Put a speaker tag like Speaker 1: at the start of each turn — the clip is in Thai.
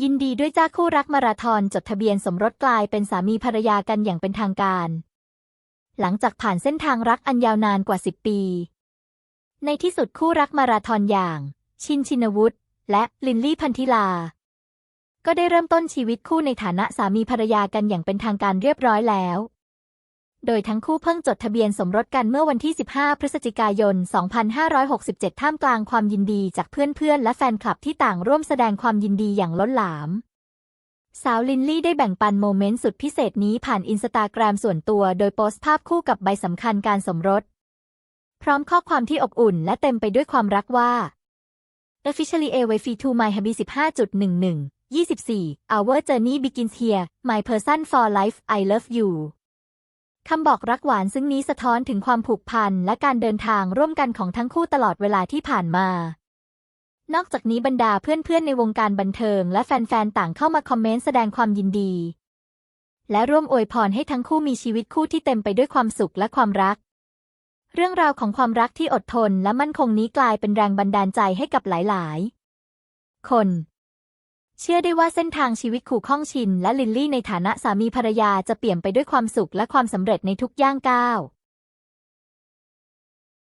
Speaker 1: ยินดีด้วยจ้าคู่รักมาราธอนจดทะเบียนสมรสกลายเป็นสามีภรรยากันอย่างเป็นทางการ หลังจากผ่านเส้นทางรักอันยาวนานกว่า 10 ปี ในที่สุดคู่รักมาราธอนอย่าง ชินชินวุฒิและลินลี่พันธิลา ก็ได้เริ่มต้นชีวิตคู่ในฐานะสามีภรรยากันอย่างเป็นทางการเรียบร้อยแล้ว โดยทั้งคู่เพิ่งจดทะเบียนสมรสกันเมื่อวันที่ 15 พฤศจิกายน 2567 ท่ามกลางความยินดีจากเพื่อนๆ และแฟนคลับที่ต่างร่วมแสดงความยินดีอย่างล้นหลาม สาวลินลี่ได้แบ่งปันโมเมนต์สุดพิเศษนี้ผ่านอินสตาแกรมส่วนตัว โดยโพสต์ภาพคู่กับใบสำคัญการสมรส พร้อมข้อความที่อบอุ่นและเต็มไปด้วยความรักว่า Officially a way to my hubby 15.11 24 Our journey begins here my person for life I love you คำบอกรักหวานซึ่งนี้สะท้อนถึงความผูกพันและการเดินทางร่วมกันของทั้งคู่ตลอดเวลาที่ผ่านมา นอกจากนี้บรรดาเพื่อนๆในวงการบันเทิง และแฟนๆต่างเข้ามาคอมเมนต์แสดงความยินดี และร่วมอวยพรให้ทั้งคู่มีชีวิตคู่ที่เต็มไปด้วยความสุขและความรัก เรื่องราวของความรักที่อดทนและมั่นคงนี้กลายเป็นแรงบันดาลใจให้กับหลายๆ คน เชื่อได้ว่าเส้นทางชีวิตขู่ข้องชิน และลินลี่ในฐานะสามีภรรยาจะเปลี่ยนไปด้วยความสุขและความสำเร็จในทุกย่างก้าว